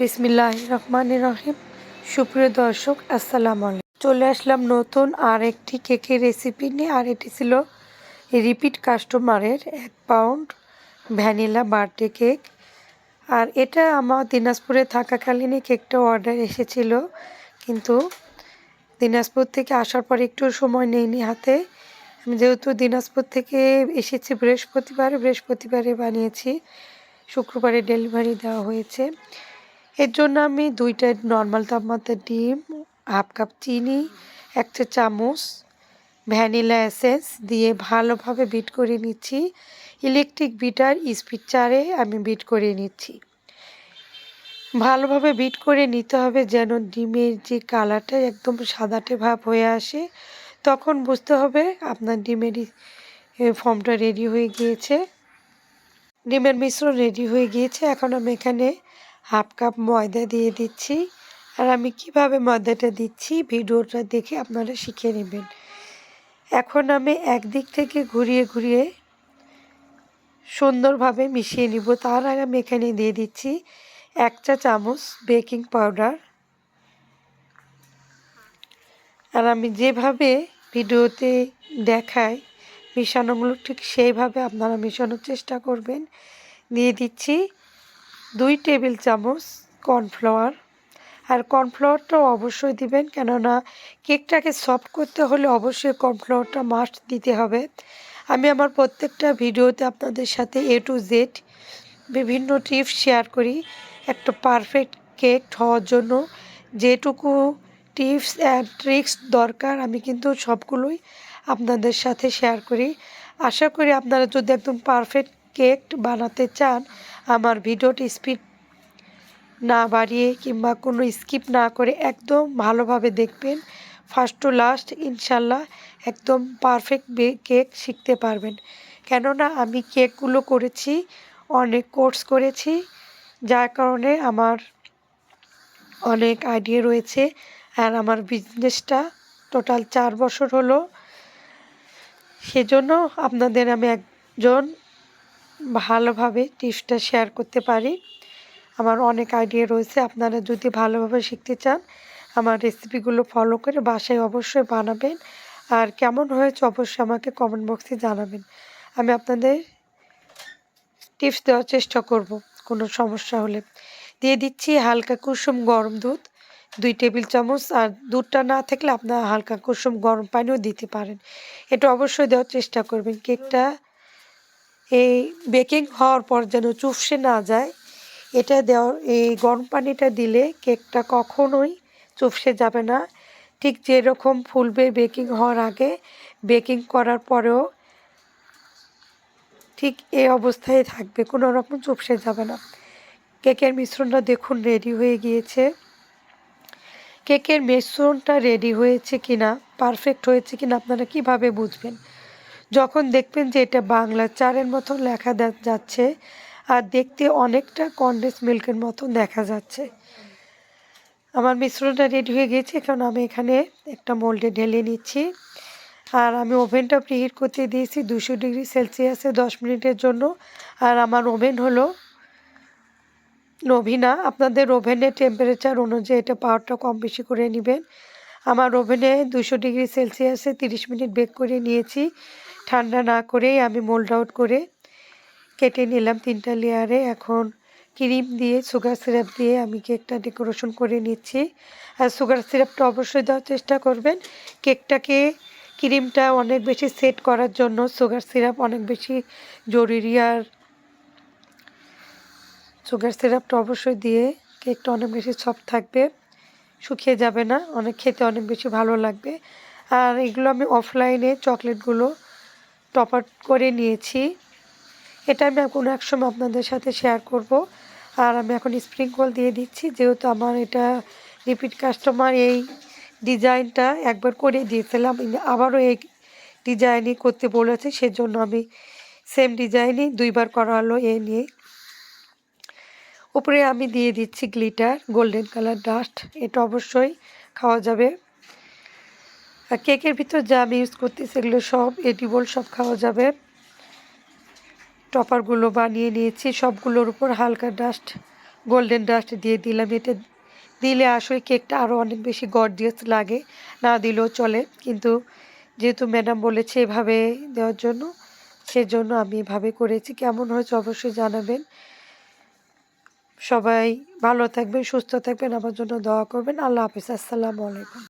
বিসমিল্লাহ রহমান রহিম সুপ্রিয় দর্শক, আসসালাম আলাইকুম। চলে আসলাম নতুন আর একটি কেকের রেসিপি নিয়ে, আর এটি ছিল রিপিট কাস্টমারের এক পাউন্ড ভ্যানিলা বার্থডে কেক আর এটা আমার দিনাজপুরে থাকাকালীনই কেকটা অর্ডার এসেছিল, কিন্তু দিনাজপুর থেকে আসার পর একটু সময় নেইনি হাতে। আমি যেহেতু দিনাজপুর থেকে এসেছি, বৃহস্পতিবার, বৃহস্পতিবারে বানিয়েছি, শুক্রবারে ডেলিভারি দেওয়া হয়েছে। এর জন্য আমি দুইটা নর্মাল তাপমাত্রার ডিম হাফ কাপ চিনি এক চা চামচ ভ্যানিলা এসেন্স দিয়ে ভালোভাবে বিট করে নিচ্ছি। ইলেকট্রিক বিটার স্পিড চারে আমি বিট করে নিচ্ছি। ভালোভাবে বিট করে নিতে হবে যেন ডিমের যে কালারটা একদম সাদাটে ভাব হয়ে আসে। তখন বুঝতে হবে আপনার ডিমের ফর্মটা রেডি হয়ে গিয়েছে। ডিমের মিশ্রণ রেডি হয়ে গিয়েছে। এখন আমি এখানে হাফ কাপ ময়দা দিয়ে দিচ্ছি। আর আমি কীভাবে ময়দাটা দিচ্ছি ভিডিওটা দেখে আপনারা শিখে নেবেন। এখন আমি একদিক থেকে ঘুরিয়ে ঘুরিয়ে সুন্দরভাবে মিশিয়ে নিব। তার আগে আমি এখানে দিয়ে দিচ্ছি এক চা চামচ বেকিং পাউডার। আর আমি যেভাবে ভিডিওতে দেখাই মিশানোগুলো ঠিক সেইভাবে আপনারা মেশানোর চেষ্টা করবেন। দিয়ে দিচ্ছি দুই টেবিল চামচ কর্নফ্লাওয়ার। আর কর্নফ্লাওয়ারটাও অবশ্যই দিবেন, কেননা কেকটাকে সফট করতে হলে অবশ্যই কর্নফ্লাওয়ারটা মাস্ট দিতে হবে। আমি আমার প্রত্যেকটা ভিডিওতে আপনাদের সাথে এ টু জেড বিভিন্ন টিপস শেয়ার করি। একটা পারফেক্ট কেক হওয়ার জন্য যেটুকু টিপস অ্যান্ড ট্রিক্স দরকার, আমি কিন্তু সবগুলোই আপনাদের সাথে শেয়ার করি। আশা করি আপনারা যদি একদম পারফেক্ট কেক বানাতে চান আমার ভিডিওটি স্পিড না বাড়িয়ে কিংবা কোনো স্কিপ না করে একদম ভালোভাবে দেখবেন। ফার্স্ট টু লাস্ট ইনশাল্লাহ একদম পারফেক্ট কেক শিখতে পারবেন। কেননা আমি কেকগুলো করেছি, অনেক কোর্স করেছি, যার কারণে আমার অনেক আইডিয়া রয়েছে। আর আমার বিজনেসটা টোটাল চার বছর হলো। সেজন্য আপনাদের আমি একজন ভালোভাবে টিপসটা শেয়ার করতে পারি। আমার অনেক আইডিয়া রয়েছে, আপনারা যদি ভালোভাবে শিখতে চান, আমার রেসিপিগুলো ফলো করে বাসায় অবশ্যই বানাবেন। আর কেমন হয়েছে অবশ্যই আমাকে কমেন্ট বক্সে জানাবেন। আমি আপনাদের টিপস দেওয়ার চেষ্টা করব, কোনো সমস্যা হলে। দিয়ে দিচ্ছি হালকা কুসুম গরম দুধ, দুই টেবিল চামচ, আর দুধটা না থাকলে আপনারা হালকা কুসুম গরম পানিও দিতে পারেন। এটা অবশ্যই দেওয়ার চেষ্টা করবেন। কেকটা এই বেকিং হওয়ার পর যেন চুপসে না যায়, এটা দেওয়ার, এই গরম পানিটা দিলে কেকটা কখনোই চুপসে যাবে না। ঠিক যেরকম ফুলবে বেকিং হওয়ার আগে বেকিং করার পরেও ঠিক এই অবস্থায় থাকবে, কোনো রকম চুপসে যাবে না। কেকের মিশ্রণটা দেখুন রেডি হয়ে গিয়েছে। কেকের মিশ্রণটা রেডি হয়েছে কিনা পারফেক্ট হয়েছে কিনা আপনারা কীভাবে বুঝবেন? যখন দেখবেন যে এটা বাংলা চারের মতো লেখা যাচ্ছে, আর দেখতে অনেকটা কন্ডেন্স মিল্কের মতো দেখা যাচ্ছে। আমার মিশ্রণটা রেডি হয়ে গেছে কারণ আমি এখানে একটা মোল্ডে ঢেলে নিচ্ছি। আর আমি ওভেনটা প্রিহিট করতে দিয়েছি দুশো ডিগ্রি সেলসিয়াসে দশ মিনিটের জন্য। আর আমার ওভেন হলো নভিনা। আপনাদের ওভেনের টেম্পারেচার অনুযায়ী এটা পাওয়ারটা কম বেশি করে নেবেন। আমার ওভেনে দুশো ডিগ্রি সেলসিয়াসে তিরিশ মিনিট বেক করে নিয়েছি। ঠান্ডা না করেই আমি মোল্ড আউট করে কেটে নিলাম তিনটা লেয়ারে এখন ক্রিম দিয়ে সুগার সিরাপ দিয়ে আমি কেকটা ডেকোরেশন করে নিচ্ছি। আর সুগার সিরাপটা অবশ্যই দেওয়ার চেষ্টা করবেন। কেকটাকে ক্রিমটা অনেক বেশি সেট করার জন্য সুগার সিরাপ অনেক বেশি জরুরি। আর সুগার সিরাপটা অবশ্যই দিয়ে কেকটা অনেক বেশি সফট থাকবে, শুকিয়ে যাবে না, অনেক খেতে অনেক বেশি ভালো লাগবে। আর এগুলো আমি অফলাইনে চকলেটগুলো টপ আউট করে নিয়েছি। এটা আমি কোনো এক সময় আপনাদের সাথে শেয়ার করব। আর আমি এখন স্প্রিঙ্কল দিয়ে দিচ্ছি, যেহেতু আমার এটা রিপিট কাস্টমার এই ডিজাইনটা একবার করে দিয়েছিলাম। আবারও এই ডিজাইনই করতে বলেছে, সেজন্য আমি সেম ডিজাইনই দুইবার করা হলো এ নিয়ে। উপরে আমি দিয়ে দিচ্ছি গ্লিটার গোল্ডেন কালার ডাস্ট এটা অবশ্যই খাওয়া যাবে। আর কেকের ভিতর যা আমি ইউজ করতে সেগুলো সব এডিবল সব খাওয়া যাবে। টপারগুলো বানিয়ে নিয়েছি, সবগুলোর উপর হালকা ডাস্ট গোল্ডেন ডাস্ট দিয়ে দিলাম। এটা দিলে আসলে কেকটা আরও অনেক বেশি গর্জিয়াস লাগে। না দিলেও চলে, কিন্তু যেহেতু ম্যাডাম বলেছে এভাবে দেওয়ার জন্য, সেজন্য আমি এভাবে করেছি। কেমন হয়েছে অবশ্যই জানাবেন। সবাই ভালো থাকবেন, সুস্থ থাকবেন, আমার জন্য দোয়া করবেন। আল্লাহ হাফিজ, আসসালামু আলাইকুম।